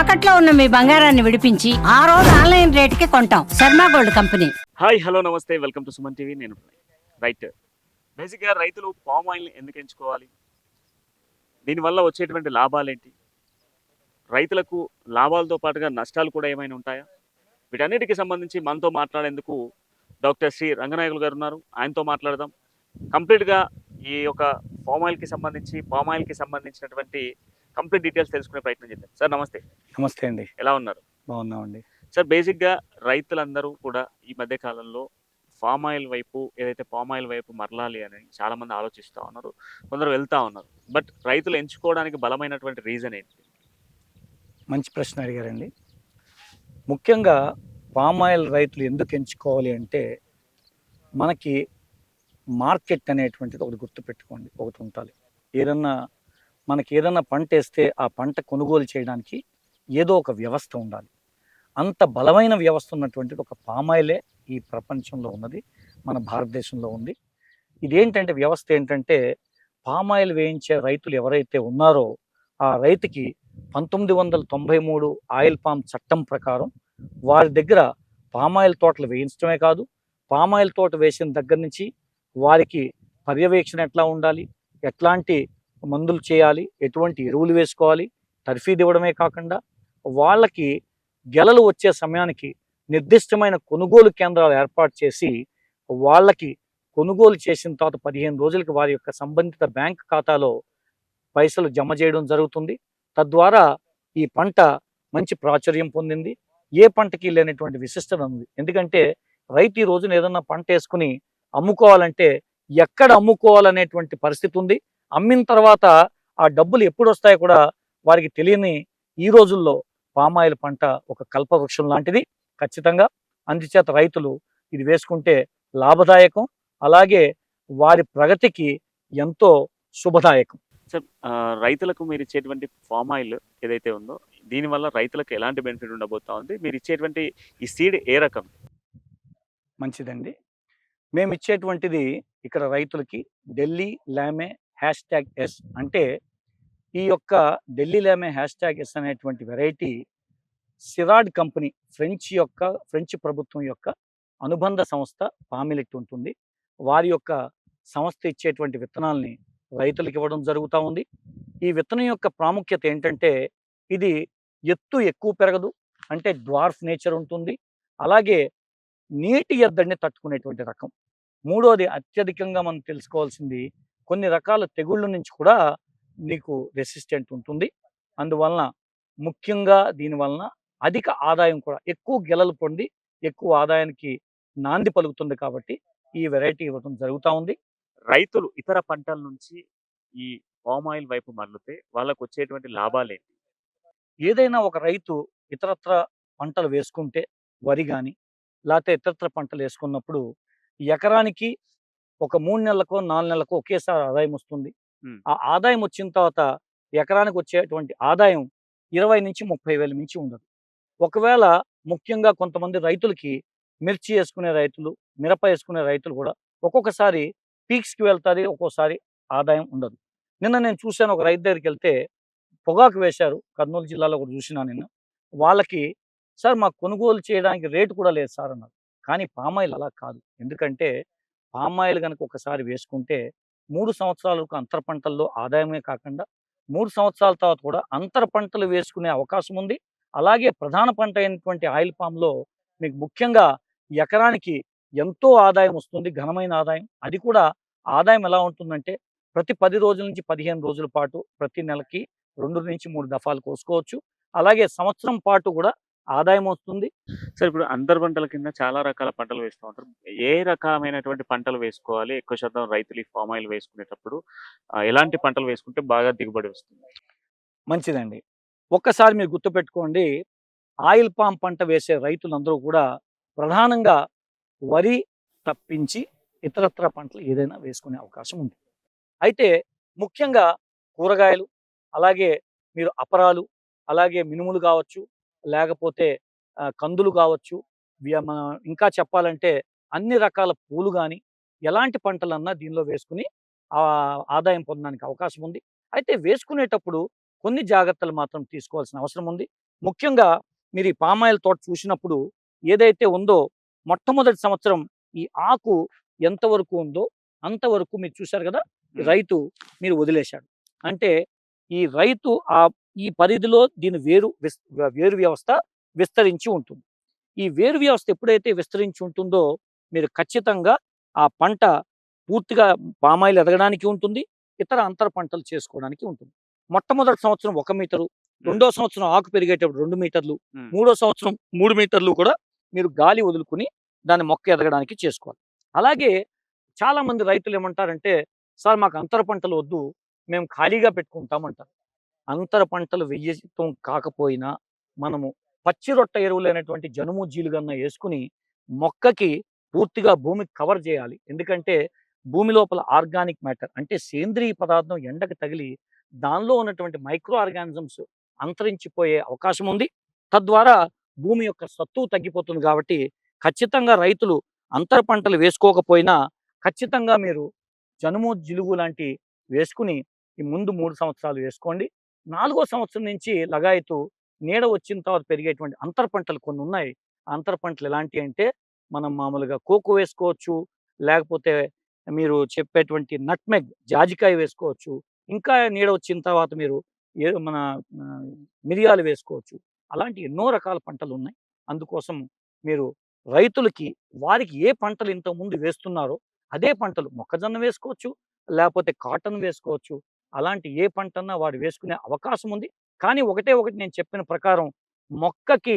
తాకట్లో ఉన్న మీ బంగారాన్ని విడిపించి ఆ రోజు ఆన్లైన్ రేటుకి కొంటాం. Sharma gold company. Hi hello నమస్తే. Welcome to Suman TV. నేను రైట్. బేసిక్గా రైతులు పామ్ ఆయిల్ని ఎందుకు ఎంచుకోవాలి? దీనివల్ల వచ్చేటువంటి లాభాలు ఏంటి రైతులకు లాభాలతో పాటుగా నష్టాలు కూడా ఏమైనా ఉంటాయా? వీటన్నిటికీ సంబంధించి మనతో మాట్లాడేందుకు డాక్టర్ శ్రీ రంగనాయకులు గారు ఉన్నారు. ఆయనతో మాట్లాడదాం. కంప్లీట్గా ఈ యొక్క పామ్ ఆయిల్కి సంబంధించి పామ్ ఆయిల్కి సంబంధించినటువంటి కంప్లీట్ డీటెయిల్స్ తెలుసుకునే ప్రయత్నం చేద్దాం. సార్ నమస్తే. నమస్తే అండి. ఎలా ఉన్నారు? బాగున్నామండి. సార్ బేసిక్గా రైతులందరూ కూడా ఈ మధ్య కాలంలో ఫామ్ ఆయిల్ వైపు ఏదైతే పామ్ ఆయిల్ వైపు మరలాలి అని చాలా మంది ఆలోచిస్తూ ఉన్నారు కొందరు వెళ్తా ఉన్నారు. బట్ రైతులు ఎంచుకోవడానికి బలమైనటువంటి రీజన్ ఏంటి? మంచి ప్రశ్న అడిగారండి. ముఖ్యంగా పామ్ ఆయిల్ రైతులు ఎందుకు ఎంచుకోవాలి అంటే మనకి మార్కెట్ అనేటువంటిది ఒకటి గుర్తుపెట్టుకోండి ఒకటి ఉండాలి. ఏదన్నా మనకి ఏదైనా పంట వేస్తే ఆ పంట కొనుగోలు చేయడానికి ఏదో ఒక వ్యవస్థ ఉండాలి. అంత బలమైన వ్యవస్థ ఉన్నటువంటిది ఒక పామాయిలే ఈ ప్రపంచంలో ఉన్నది మన భారతదేశంలో ఉంది. ఇదేంటంటే వ్యవస్థ ఏంటంటే పామాయిల్ వేయించే రైతులు ఎవరైతే ఉన్నారో ఆ రైతుకి పంతొమ్మిది వందల తొంభై మూడు ఆయిల్ పామ్ చట్టం ప్రకారం వారి దగ్గర పామాయిల్ తోటలు వేయించడమే కాదు పామాయిల్ తోట వేసిన దగ్గర నుంచి వారికి పర్యవేక్షణ ఎట్లా ఉండాలి ఎట్లాంటి మందులు చేయాలి ఎటువంటి ఎరువులు వేసుకోవాలి తర్ఫీదు ఇవ్వడమే కాకుండా వాళ్ళకి గెలలు వచ్చే సమయానికి నిర్దిష్టమైన కొనుగోలు కేంద్రాలు ఏర్పాటు చేసి వాళ్ళకి కొనుగోలు చేసిన తర్వాత పదిహేను రోజులకి వారి యొక్క సంబంధిత బ్యాంక్ ఖాతాలో పైసలు జమ చేయడం జరుగుతుంది. తద్వారా ఈ పంట మంచి ప్రాచుర్యం పొందింది. ఏ పంటకి లేనటువంటి విశిష్టత ఉంది. ఎందుకంటే రైతు ఈ రోజున ఏదన్నా పంట వేసుకుని అమ్ముకోవాలంటే ఎక్కడ అమ్ముకోవాలనేటువంటి పరిస్థితి ఉంది. అమ్మిన తర్వాత ఆ డబ్బులు ఎప్పుడు వస్తాయో కూడా వారికి తెలియని ఈ రోజుల్లో పామాయిల్ పంట ఒక కల్పవృక్షం లాంటిది. ఖచ్చితంగా అందుచేత రైతులు ఇది వేసుకుంటే లాభదాయకం అలాగే వారి ప్రగతికి ఎంతో శుభదాయకం. సార్ రైతులకు మీరు ఇచ్చేటువంటి ఫామ్ ఆయిల్ ఏదైతే ఉందో దీనివల్ల రైతులకు ఎలాంటి బెనిఫిట్ ఉండబోతా ఉంది? మీరు ఇచ్చేటువంటి ఈ సీడ్ ఏ రకం? మంచిదండి. మేము ఇచ్చేటువంటిది ఇక్కడ రైతులకి ఢిల్లీ లామే హ్యాష్ ట్యాగ్ ఎస్ అంటే ఈ యొక్క ఢిల్లీ లామే హ్యాష్ ట్యాగ్ ఎస్ అనేటువంటి వెరైటీ సిరాడ్ కంపెనీ ఫ్రెంచ్ యొక్క ఫ్రెంచ్ ప్రభుత్వం యొక్క అనుబంధ సంస్థ పామిలెట్ ఉంటుంది. వారి యొక్క సంస్థ ఇచ్చేటువంటి విత్తనాల్ని రైతులకు ఇవ్వడం జరుగుతూ ఉంది. ఈ విత్తనం యొక్క ప్రాముఖ్యత ఏంటంటే ఇది ఎత్తు ఎక్కువ పెరగదు అంటే డ్వార్ఫ్ నేచర్ ఉంటుంది. అలాగే నీటి ఎద్దడిని తట్టుకునేటువంటి రకం. మూడోది అత్యధికంగా మనం తెలుసుకోవాల్సింది కొన్ని రకాల తెగుళ్ళ నుంచి కూడా నీకు రెసిస్టెంట్ ఉంటుంది. అందువలన ముఖ్యంగా దీనివలన అధిక ఆదాయం కూడా ఎక్కువ గెలలు పొంది ఎక్కువ ఆదాయానికి నాంది పలుకుతుంది కాబట్టి ఈ వెరైటీ ఇవ్వడం జరుగుతూ ఉంది. రైతులు ఇతర పంటల నుంచి ఈ పామ్ ఆయిల్ వైపు మరలితే వాళ్ళకు వచ్చేటువంటి లాభాలు ఏంటి ఏదైనా ఒక రైతు ఇతరత్ర పంటలు వేసుకుంటే వరి కానీ లేకపోతే ఇతరత్ర పంటలు వేసుకున్నప్పుడు ఎకరానికి ఒక మూడు నెలలకు నాలుగు నెలలకు ఒకేసారి ఆదాయం వస్తుంది. ఆ ఆదాయం వచ్చిన తర్వాత ఎకరానికి వచ్చేటువంటి ఆదాయం ఇరవై నుంచి ముప్పై వేల మించి ఉండదు. ఒకవేళ ముఖ్యంగా కొంతమంది రైతులకి మిర్చి వేసుకునే రైతులు మిరప వేసుకునే రైతులు కూడా ఒక్కొక్కసారి పీక్స్కి వెళ్తుంది ఒక్కోసారి ఆదాయం ఉండదు. నిన్న నేను చూశాను ఒక రైతు దగ్గరికి వెళ్తే పొగాకు వేశారు కర్నూలు జిల్లాలో కూడా చూసినా నిన్న. వాళ్ళకి సార్ మాకు కొనుగోలు చేయడానికి రేటు కూడా లేదు సార్ అన్నారు. కానీ పామాయిల్ అలా కాదు. ఎందుకంటే పామాయిల్ కనుక ఒకసారి వేసుకుంటే మూడు సంవత్సరాలకు అంతర పంటల్లో ఆదాయమే కాకుండా మూడు సంవత్సరాల తర్వాత కూడా అంతర పంటలు వేసుకునే అవకాశం ఉంది. అలాగే ప్రధాన పంట అయినటువంటి ఆయిల్ పామ్లో మీకు ముఖ్యంగా ఎకరానికి ఎంతో ఆదాయం వస్తుంది ఘనమైన ఆదాయం. అది కూడా ఆదాయం ఎలా ఉంటుందంటే ప్రతి పది రోజుల నుంచి పదిహేను రోజుల పాటు ప్రతి నెలకి రెండు నుంచి మూడు దఫాలు కోసుకోవచ్చు. అలాగే సంవత్సరం పాటు కూడా ఆదాయం వస్తుంది. సార్ ఇప్పుడు అంతర్ పంటల కింద చాలా రకాల పంటలు వేస్తూ ఉంటారు. ఏ రకమైనటువంటి పంటలు వేసుకోవాలి? ఎక్కువ శాతం రైతులు ఈ ఫామ్ ఆయిల్ వేసుకునేటప్పుడు ఎలాంటి పంటలు వేసుకుంటే బాగా దిగుబడి వస్తుంది? మంచిదండి. ఒక్కసారి మీరు గుర్తుపెట్టుకోండి ఆయిల్ పామ్ పంట వేసే రైతులందరూ కూడా ప్రధానంగా వరి తప్పించి ఇతరత్ర పంటలు ఏదైనా వేసుకునే అవకాశం ఉంది. అయితే ముఖ్యంగా కూరగాయలు అలాగే మీరు అపరాలు అలాగే మినుములు కావచ్చు లేకపోతే కందులు కావచ్చు ఇంకా చెప్పాలంటే అన్ని రకాల పూలు కానీ ఎలాంటి పంటలన్నా దీనిలో వేసుకుని ఆ ఆదాయం పొందడానికి అవకాశం ఉంది. అయితే వేసుకునేటప్పుడు కొన్ని జాగ్రత్తలు మాత్రం తీసుకోవాల్సిన అవసరం ఉంది. ముఖ్యంగా మీరు ఈ పామాయిల్ తోట చూసినప్పుడు ఏదైతే ఉందో మొట్టమొదటి సంవత్సరం ఈ ఆకు ఎంతవరకు ఉందో అంతవరకు మీరు చూశారు కదా. రైతు మీరు వదిలేశాడు. అంటే ఈ రైతు ఆ ఈ పరిధిలో దీని వేరు వేరు వ్యవస్థ విస్తరించి ఉంటుంది. ఈ వేరు వ్యవస్థ ఎప్పుడైతే విస్తరించి ఉంటుందో మీరు ఖచ్చితంగా ఆ పంట పూర్తిగా పామాయిల్ ఎదగడానికి ఉంటుంది ఇతర అంతర పంటలు చేసుకోవడానికి ఉంటుంది. మొట్టమొదటి సంవత్సరం ఒక మీటరు రెండో సంవత్సరం ఆకు పెరిగేటప్పుడు రెండు మీటర్లు. మూడో సంవత్సరం మూడు మీటర్లు కూడా మీరు గాలి వదులుకుని దాని మొక్క ఎదగడానికి చేసుకోవాలి. అలాగే చాలా మంది రైతులు ఏమంటారంటే సార్ మాకు అంతర పంటలు వద్దు మేము ఖాళీగా పెట్టుకుంటామంటారు అంతర పంటలు వెయ్యటం కాకపోయినా మనము పచ్చి రొట్ట ఎరువులైనటువంటి జనుము జీలుగన్న వేసుకుని మొక్కకి పూర్తిగా భూమి కవర్ చేయాలి. ఎందుకంటే భూమి లోపల ఆర్గానిక్ మ్యాటర్ అంటే సేంద్రియ పదార్థం ఎండకు తగిలి దానిలో ఉన్నటువంటి మైక్రో ఆర్గానిజమ్స్ అంతరించిపోయే అవకాశం ఉంది. తద్వారా భూమి యొక్క సత్తువు తగ్గిపోతుంది కాబట్టి ఖచ్చితంగా రైతులు అంతర పంటలు వేసుకోకపోయినా ఖచ్చితంగా మీరు జనుము జిలుగు లాంటి వేసుకుని ఈ ముందు మూడు సంవత్సరాలు వేసుకోండి. నాలుగో సంవత్సరం నుంచి లగాయతు నీడ వచ్చిన తర్వాత పెరిగేటువంటి అంతర పంటలు కొన్ని ఉన్నాయి. అంతర పంటలు ఎలాంటి అంటే మనం మామూలుగా కోకో వేసుకోవచ్చు లేకపోతే మీరు చెప్పేటువంటి నట్మెగ్ జాజికాయ వేసుకోవచ్చు. ఇంకా నీడ వచ్చిన తర్వాత మీరు ఏ మన మిరియాలు వేసుకోవచ్చు. అలాంటి ఎన్నో రకాల పంటలు ఉన్నాయి. అందుకోసం మీరు రైతులకి వారికి ఏ పంటలు ఇంతకుముందు ముందు వేస్తున్నారో అదే పంటలు మొక్కజొన్న వేసుకోవచ్చు లేకపోతే కాటన్ వేసుకోవచ్చు అలాంటి ఏ పంటన్నా వాడు వేసుకునే అవకాశం ఉంది కానీ ఒకటే ఒకటి నేను చెప్పిన ప్రకారం మొక్కకి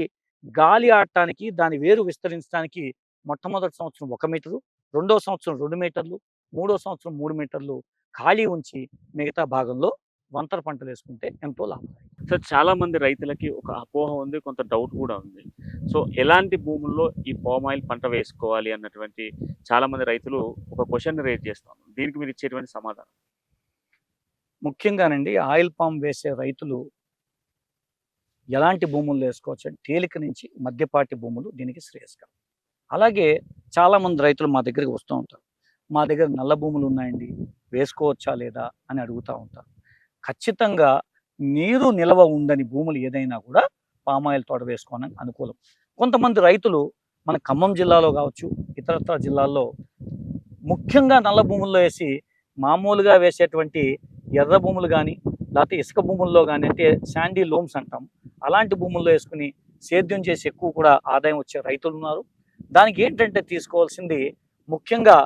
గాలి ఆడటానికి దాని వేరు విస్తరించడానికి మొట్టమొదటి సంవత్సరం ఒక మీటరు రెండో సంవత్సరం రెండు మీటర్లు మూడో సంవత్సరం మూడు మీటర్లు ఖాళీ ఉంచి మిగతా భాగంలో వంతర పంటలు వేసుకుంటే ఎంతో లాభం సో చాలామంది రైతులకి ఒక అపోహ ఉంది కొంత డౌట్ కూడా ఉంది. సో ఎలాంటి భూముల్లో ఈ పామ్ ఆయిల్ పంట వేసుకోవాలి అన్నటువంటి చాలామంది రైతులు ఒక క్వశ్చన్ రేజ్ చేస్తాను దీనికి మీరు ఇచ్చేటువంటి సమాధానం? ముఖ్యంగానండి ఆయిల్ పామ్ వేసే రైతులు ఎలాంటి భూములు వేసుకోవచ్చు? తేలిక నుంచి మధ్యపాటి భూములు దీనికి శ్రేయస్కరం. అలాగే చాలామంది రైతులు మా దగ్గరికి వస్తూ ఉంటారు. మా దగ్గర నల్ల భూములు ఉన్నాయండి వేసుకోవచ్చా లేదా అని అడుగుతూ ఉంటారు. ఖచ్చితంగా నీరు నిల్వ ఉందని భూములు ఏదైనా కూడా పామాయిల్ తోట వేసుకోవడానికి అనుకూలం. కొంతమంది రైతులు మన ఖమ్మం జిల్లాలో కావచ్చు ఇతరత్ర జిల్లాల్లో ముఖ్యంగా నల్ల భూముల్లో వేసి మామూలుగా వేసేటువంటి ఎర్ర భూములు కానీ లేకపోతే ఇసుక భూముల్లో కానీ అంటే శాండీ లోమ్స్ అంటాం. అలాంటి భూముల్లో వేసుకుని సేద్యం చేసి ఎక్కువ కూడా ఆదాయం వచ్చే రైతులు ఉన్నారు. దానికి ఏంటంటే తీసుకోవాల్సింది ముఖ్యంగా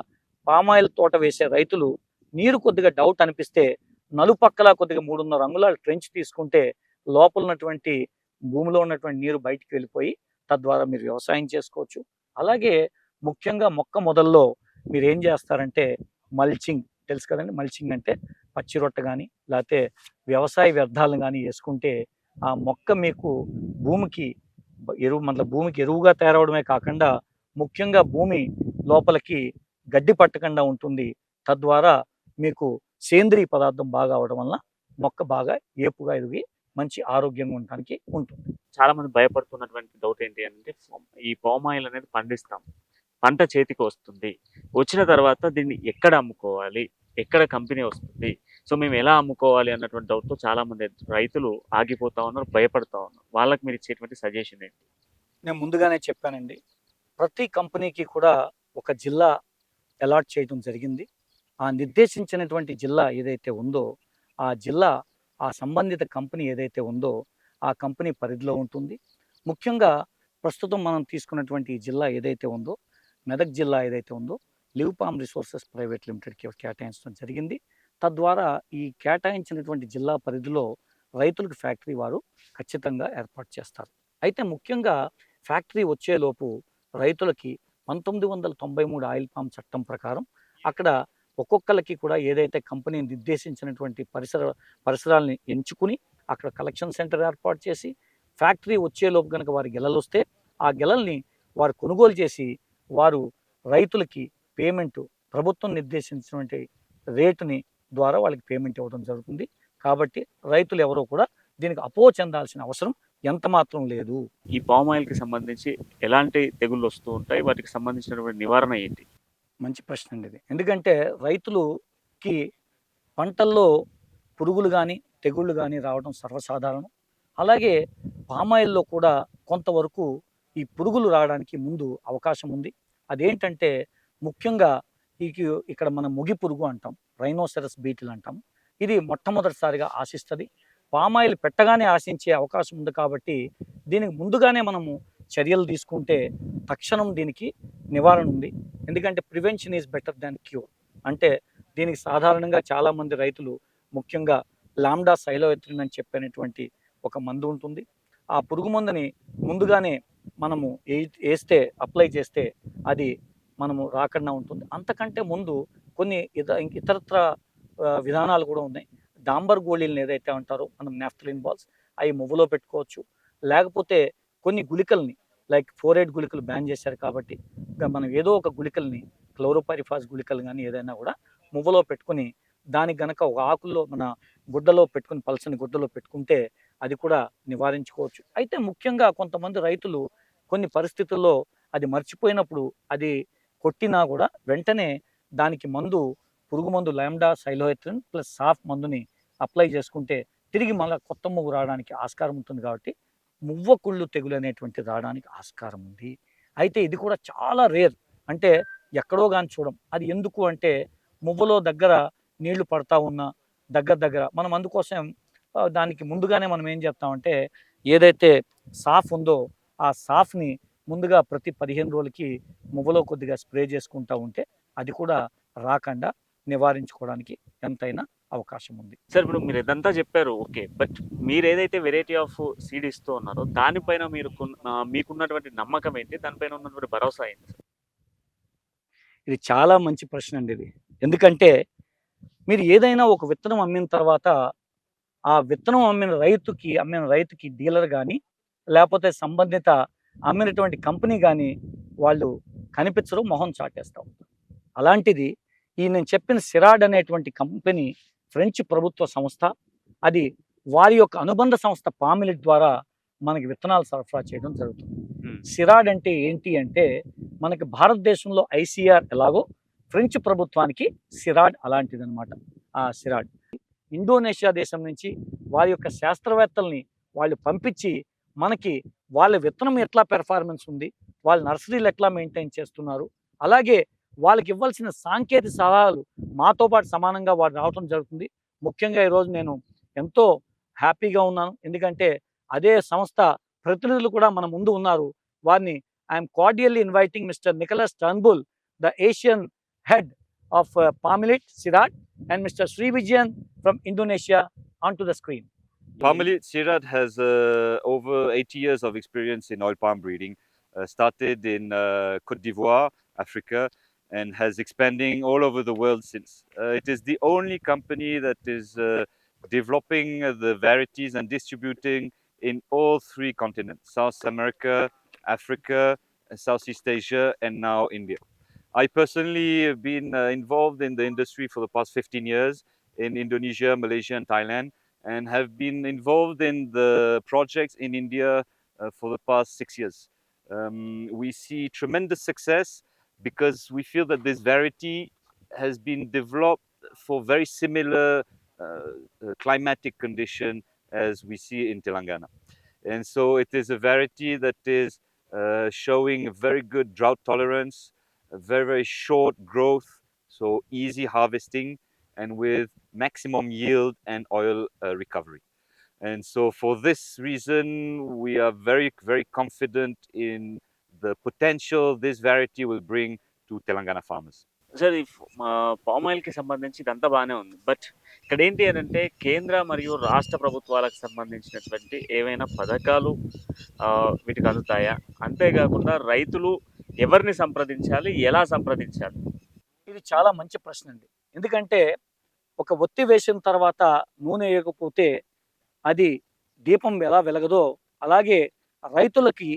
పామాయిల్ తోట వేసే రైతులు నీరు కొద్దిగా డౌట్ అనిపిస్తే నలుపక్కల కొద్దిగా మూడున్నర అంగుళాల ట్రెంచ్ తీసుకుంటే లోపల ఉన్నటువంటి భూమిలో ఉన్నటువంటి నీరు బయటికి వెళ్ళిపోయి తద్వారా మీరు వ్యవసాయం చేసుకోవచ్చు. అలాగే ముఖ్యంగా మొక్క మొదల్లో మీరు ఏం చేస్తారంటే మల్చింగ్ తెలుసు కదండి. మల్చింగ్ అంటే పచ్చి రొట్ట కానీ లేకపోతే వ్యవసాయ వ్యర్థాలను కానీ వేసుకుంటే ఆ మొక్క మీకు భూమికి ఎరువు మన భూమికి ఎరువుగా తయారవడమే కాకుండా ముఖ్యంగా భూమి లోపలికి గడ్డి పట్టకుండా ఉంటుంది. తద్వారా మీకు సేంద్రియ పదార్థం బాగా అవడం వలన మొక్క బాగా ఏపుగా ఎదిగి మంచి ఆరోగ్యంగా ఉండడానికి ఉంటుంది. చాలా మంది భయపడుతున్నటువంటి డౌట్ ఏంటి అంటే ఈ పామ్ ఆయిల్ అనేది పండిస్తాం. పంట చేతికి వస్తుంది. వచ్చిన తర్వాత దీన్ని ఎక్కడ అమ్ముకోవాలి? ఎక్కడ కంపెనీ వస్తుంది? సో మేము ఎలా అమ్ముకోవాలి అన్నటువంటి డౌట్తో చాలామంది రైతులు ఆగిపోతా ఉన్నారు భయపడతా ఉన్నారు. వాళ్ళకి మీరు ఇచ్చేటువంటి సజెషన్ ఏంటి? నేను ముందుగానే చెప్పానండి. ప్రతి కంపెనీకి కూడా ఒక జిల్లా అలాట్ చేయడం జరిగింది. ఆ నిర్దేశించినటువంటి జిల్లా ఏదైతే ఉందో ఆ జిల్లా ఆ సంబంధిత కంపెనీ ఏదైతే ఉందో ఆ కంపెనీ పరిధిలో ఉంటుంది. ముఖ్యంగా ప్రస్తుతం మనం తీసుకున్నటువంటి జిల్లా ఏదైతే ఉందో మెదక్ జిల్లా ఏదైతే ఉందో లివ్ పామ్ రిసోర్సెస్ ప్రైవేట్ లిమిటెడ్కి కేటాయించడం జరిగింది. తద్వారా ఈ కేటాయించినటువంటి జిల్లా పరిధిలో రైతులకు ఫ్యాక్టరీ వారు ఖచ్చితంగా ఏర్పాటు చేస్తారు. అయితే ముఖ్యంగా ఫ్యాక్టరీ వచ్చేలోపు రైతులకి పంతొమ్మిది వందల తొంభై మూడు ఆయిల్ పామ్ చట్టం ప్రకారం అక్కడ ఒక్కొక్కరికి కూడా ఏదైతే కంపెనీ నిర్దేశించినటువంటి పరిసర పరిసరాలని ఎంచుకుని అక్కడ కలెక్షన్ సెంటర్ ఏర్పాటు చేసి ఫ్యాక్టరీ వచ్చేలోపు కనుక వారి గెలలు వస్తే ఆ గెలల్ని వారు కొనుగోలు చేసి వారు రైతులకి పేమెంట్ ప్రభుత్వం నిర్దేశించినటువంటి రేటుని ద్వారా వాళ్ళకి పేమెంట్ ఇవ్వడం జరుగుతుంది. కాబట్టి రైతులు ఎవరో కూడా దీనికి అపో చెందాల్సిన అవసరం ఎంత మాత్రం లేదు. ఈ పామ్ ఆయిల్కి సంబంధించి ఎలాంటి తెగుళ్ళు వస్తూ ఉంటాయి? వాటికి సంబంధించినటువంటి నివారణ ఏంటి? మంచి ప్రశ్న అండి ఇది. ఎందుకంటే రైతులుకి పంటల్లో పురుగులు కానీ తెగుళ్ళు కానీ రావడం సర్వసాధారణం. అలాగే పామాయిల్లో కూడా కొంతవరకు ఈ పురుగులు రావడానికి ముందు అవకాశం ఉంది. అదేంటంటే ముఖ్యంగా ఈ ఇక్కడ మన ముగి పురుగు అంటాం రైనోసెరస్ బీటిల్ అంటాం. ఇది మొట్టమొదటిసారిగా ఆశిస్తుంది. పామాయిల్ పెట్టగానే ఆశించే అవకాశం ఉంది కాబట్టి దీనికి ముందుగానే మనము చర్యలు తీసుకుంటే తక్షణం దీనికి నివారణ ఉంది. ఎందుకంటే prevention is better than cure అంటే దీనికి సాధారణంగా చాలామంది రైతులు ముఖ్యంగా లామ్డా సైలోఎత్రిన్ అని చెప్పినటువంటి ఒక మందు ఉంటుంది. ఆ పురుగు మందుని ముందుగానే మనము ఏ- వేస్తే అప్లై చేస్తే అది మనము రాకుండా ఉంటుంది. అంతకంటే ముందు కొన్ని ఇత ఇతరత్ర విధానాలు కూడా ఉన్నాయి. డాంబర్ గోళీలను ఏదైతే అంటారో మనం నెఫ్తలిన్ బాల్స్ అవి మువ్వలో పెట్టుకోవచ్చు. లేకపోతే కొన్ని గుళికల్ని లైక్ ఫోరేట్ గుళికలు బ్యాన్ చేశారు కాబట్టి మనం ఏదో ఒక గుళికల్ని క్లోరోపైరిఫాస్ గుళికలు కానీ ఏదైనా కూడా మువ్వలో పెట్టుకుని దానికి గనక ఒక ఆకుల్లో మన గుడ్డలో పెట్టుకుని పలసని గుడ్డలో పెట్టుకుంటే అది కూడా నివారించుకోవచ్చు. అయితే ముఖ్యంగా కొంతమంది రైతులు కొన్ని పరిస్థితుల్లో అది మర్చిపోయినప్పుడు అది కొట్టినా కూడా వెంటనే దానికి మందు పురుగు మందు లామ్డా సైలోహెత్రిన్ ప్లస్ సాఫ్ మందుని అప్లై చేసుకుంటే తిరిగి మళ్ళీ కొత్త మువ్వు రావడానికి ఆస్కారం ఉంటుంది కాబట్టి మువ్వ కుళ్ళు తెగులు అనేటువంటి రావడానికి ఆస్కారం ఉంది. అయితే ఇది కూడా చాలా రేర్. అంటే ఎక్కడో కానీ చూడం. అది ఎందుకు అంటే మువ్వలో దగ్గర నీళ్ళు పడతా ఉన్న దగ్గర దగ్గర మనం అందుకోసం దానికి ముందుగానే మనం ఏం చేస్తామంటే ఏదైతే సాఫ్ ఉందో ఆ సాఫ్ని ముందుగా ప్రతి పదిహేను రోజులకి మువ్వలో కొద్దిగా స్ప్రే చేసుకుంటా ఉంటే అది కూడా రాకుండా నివారించుకోవడానికి ఎంతైనా అవకాశం ఉంది. సార్ ఇప్పుడు మీరు ఇదంతా చెప్పారు ఓకే. బట్ మీరు ఏదైతే వెరైటీ ఆఫ్ సీడ్ ఇస్తూ ఉన్నారో దానిపైన మీరు మీకున్నటువంటి నమ్మకం ఏంటి? దానిపైన ఉన్నటువంటి భరోసా ఏంటి ఇది చాలా మంచి ప్రశ్న అండి ఇది. ఎందుకంటే మీరు ఏదైనా ఒక విత్తనం అమ్మిన తర్వాత ఆ విత్తనం అమ్మిన రైతుకి అమ్మిన రైతుకి డీలర్ కానీ లేకపోతే సంబంధిత అమ్మినటువంటి కంపెనీ కానీ వాళ్ళు కనిపించరు మొహం చాటేస్తాం. అలాంటిది ఈ నేను చెప్పిన సిరాడ్ అనేటువంటి కంపెనీ ఫ్రెంచ్ ప్రభుత్వ సంస్థ అది వారి యొక్క అనుబంధ సంస్థ పామిలిట్ ద్వారా మనకి విత్తనాలు సరఫరా చేయడం జరుగుతుంది. సిరాడ్ అంటే ఏంటి అంటే మనకి భారతదేశంలో ఐసీఆర్ ఎలాగో ఫ్రెంచ్ ప్రభుత్వానికి సిరాడ్ అలాంటిది అనమాట ఆ సిరాడ్. ఇండోనేషియా దేశం నుంచి వారి యొక్క శాస్త్రవేత్తల్ని వాళ్ళు పంపించి మనకి వాళ్ళ విత్తనం ఎట్లా పెర్ఫార్మెన్స్ ఉంది వాళ్ళ నర్సరీలు ఎట్లా మెయింటైన్ చేస్తున్నారు అలాగే వాళ్ళకి ఇవ్వాల్సిన సాంకేతిక సలహాలు మాతో పాటు సమానంగా వారు రావటం జరుగుతుంది. ముఖ్యంగా ఈరోజు నేను ఎంతో హ్యాపీగా ఉన్నాను. ఎందుకంటే అదే సంస్థ ప్రతినిధులు కూడా మన ముందు ఉన్నారు. వారిని I'm cordially inviting Mr Nicholas Turnbull the Asian head of Palmelit Sirad and Mr Shri Vijayan from Indonesia on to the screen Parmalit Sirad has uh, over 80 years of experience in oil palm breeding. Uh, started in uh, Cote d'Ivoire, Africa, and has expanding all over the world since. Uh, it is the only company that is uh, developing the varieties and distributing in all three continents: South America, Africa, Southeast Asia, and now India. I personally have been uh, involved in the industry for the past 15 years in Indonesia, Malaysia, and Thailand and have been involved in the projects in India uh, for the past six years. Um, we see tremendous success because we feel that this variety has been developed for very similar uh, uh, climatic condition as we see in Telangana. And so it is a variety that is uh, showing a very good drought tolerance, very, very short growth, so easy harvesting, and with maximum yield and oil uh, recovery. And so, for this reason, we are very, very confident in the potential this variety will bring to Telangana farmers. Sir ఈ palm ఆయిల్కి సంబంధించి ఇదంతా బాగానే ఉంది but ఇక్కడ ఏంటి అని అంటే కేంద్ర మరియు రాష్ట్ర ప్రభుత్వాలకు సంబంధించినటువంటి ఏవైనా పథకాలు వీటికి అందుతాయా అంతేకాకుండా రైతులు ఎవరిని సంప్రదించాలి ఎలా సంప్రదించాలి ఇది చాలా మంచి ప్రశ్న అండి ఎందుకంటే ఒక ఒత్తి వేసిన తర్వాత నూనె వేయకపోతే అది దీపం ఎలా వెలగదో అలాగే రైతులకి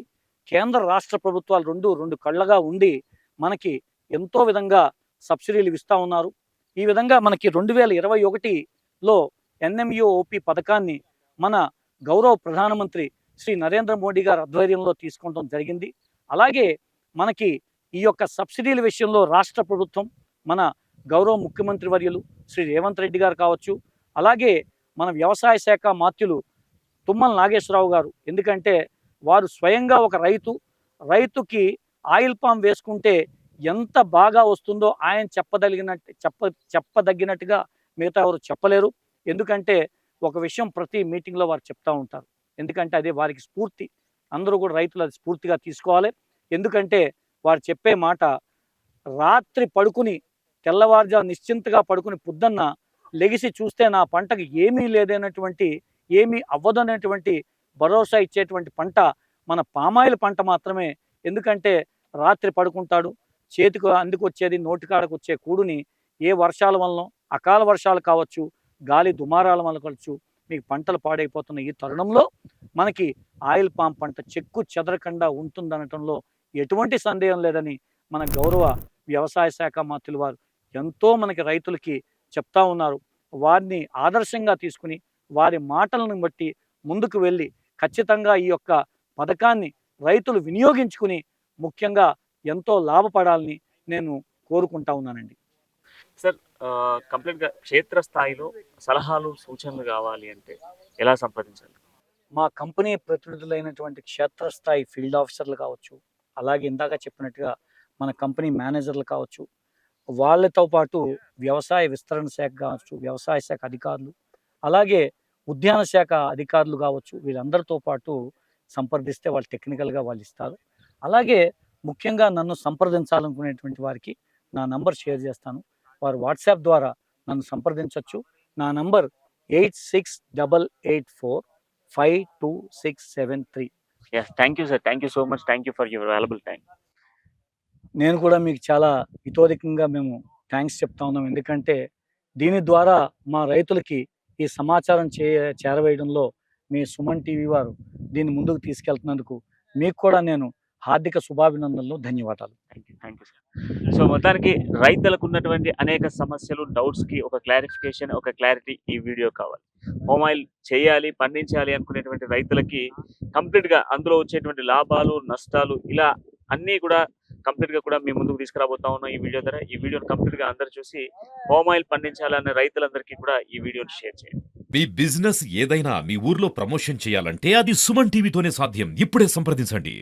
కేంద్ర రాష్ట్ర ప్రభుత్వాలు రెండు రెండు కళ్ళగా ఉండి మనకి ఎంతో విధంగా సబ్సిడీలు ఇస్తూ ఉన్నారు. ఈ విధంగా మనకి రెండు వేల ఇరవై ఒకటిలో ఎన్ఎంయుఓపి పథకాన్ని మన గౌరవ ప్రధానమంత్రి శ్రీ నరేంద్ర మోడీ గారు ఆధ్వర్యంలో తీసుకోవడం జరిగింది. అలాగే మనకి ఈ యొక్క సబ్సిడీల విషయంలో రాష్ట్ర ప్రభుత్వం మన గౌరవ ముఖ్యమంత్రి వర్యులు శ్రీ రేవంత్ రెడ్డి గారు కావచ్చు అలాగే మన వ్యవసాయ శాఖ మాత్యులు తుమ్మల నాగేశ్వరరావు గారు. ఎందుకంటే వారు స్వయంగా ఒక రైతు రైతుకి ఆయిల్ పామ్ వేసుకుంటే ఎంత బాగా వస్తుందో ఆయన చెప్పదలిగినట్టు చెప్ప చెప్పదగినట్టుగా మిగతా ఎవరు చెప్పలేరు. ఎందుకంటే ఒక విషయం ప్రతి మీటింగ్లో వారు చెప్తూ ఉంటారు. ఎందుకంటే అదే వారికి స్ఫూర్తి. అందరూ కూడా రైతులు అది స్ఫూర్తిగా తీసుకోవాలి. ఎందుకంటే వారు చెప్పే మాట రాత్రి పడుకుని తెల్లవారుజాము నిశ్చింతగా పడుకుని పొద్దున్న లెగిసి చూస్తే నా పంటకు ఏమీ లేదనేటువంటి ఏమీ అవ్వదనేటువంటి భరోసా ఇచ్చేటువంటి పంట మన పామాయిల్ పంట మాత్రమే. ఎందుకంటే రాత్రి పడుకుంటాడు చేతికి అందుకొచ్చేది నోటికాడకు వచ్చే కూడుని ఏ వర్షాల వలన అకాల వర్షాలు కావచ్చు గాలి దుమారాల వల్ల కావచ్చు మీకు పంటలు పాడైపోతున్న ఈ తరుణంలో మనకి ఆయిల్ పామ్ పంట చెక్కు చెదరకుండా ఉంటుందనటంలో ఎటువంటి సందేహం లేదని మన గౌరవ వ్యవసాయ శాఖ మంత్రులు వారు ఎంతో మనకి రైతులకి చెప్తా ఉన్నారు. వారిని ఆదర్శంగా తీసుకుని వారి మాటలను బట్టి ముందుకు వెళ్ళి ఖచ్చితంగా ఈ యొక్క పథకాన్ని రైతులు వినియోగించుకుని ముఖ్యంగా ఎంతో లాభపడాలని నేను కోరుకుంటా ఉన్నానండి. సార్ కంప్లీట్గా క్షేత్ర స్థాయిలో సలహాలు సూచనలు కావాలి అంటే ఎలా సంప్రదించాలి? మా కంపెనీ ప్రతినిధులైనటువంటి క్షేత్రస్థాయి ఫీల్డ్ ఆఫీసర్లు కావచ్చు అలాగే ఇందాక చెప్పినట్టుగా మన కంపెనీ మేనేజర్లు కావచ్చు వాళ్ళతో పాటు వ్యవసాయ విస్తరణ శాఖ కావచ్చు వ్యవసాయ శాఖ అధికారులు అలాగే ఉద్యాన శాఖ అధికారులు కావచ్చు వీళ్ళందరితో పాటు సంప్రదిస్తే వాళ్ళు టెక్నికల్గా వాళ్ళు ఇస్తారు. అలాగే ముఖ్యంగా నన్ను సంప్రదించాలనుకునేటువంటి వారికి నా నంబర్ షేర్ చేస్తాను. వారు వాట్సాప్ ద్వారా నన్ను సంప్రదించవచ్చు నా number eight six double eight four five two six seven three. Thank you sir thank you so much thank you for your available time నేను కూడా మీకు చాలా ఇతోధికంగా మేము థ్యాంక్స్ చెప్తా ఉన్నాం. ఎందుకంటే దీని ద్వారా మా రైతులకి ఈ సమాచారం చే చేరవేయడంలో మీ సుమన్ టీవీ వారు దీన్ని ముందుకు తీసుకెళ్తున్నందుకు మీకు కూడా నేను హార్దిక శుభాభినందనలు ధన్యవాదాలు. Thank you thank you sir so మొత్తానికి రైతులకు ఉన్నటువంటి అనేక సమస్యలు డౌట్స్కి ఒక క్లారిఫికేషన్ ఒక క్లారిటీ ఈ వీడియో కావాలి. హోమ్ ఆయిల్ చేయాలి పండించాలి అనుకునేటువంటి రైతులకి కంప్లీట్గా అందులో వచ్చేటువంటి లాభాలు నష్టాలు ఇలా అన్నీ కూడా కంప్లీట్గా కూడా మీ ముందుకు తీసుకురాబోతా ఉన్నాం ఈ వీడియో ద్వారా. ఈ వీడియోని కంప్లీట్గా అందరు చూసి హోమ్ ఆయిల్ పండించాలనే రైతులందరికీ కూడా ఈ వీడియోని షేర్ చేయండి. మీ బిజినెస్ ఏదైనా మీ ఊర్లో ప్రమోషన్ చేయాలంటే అది సుమన్ టీవీతోనే సాధ్యం. ఇప్పుడే సంప్రదించండి.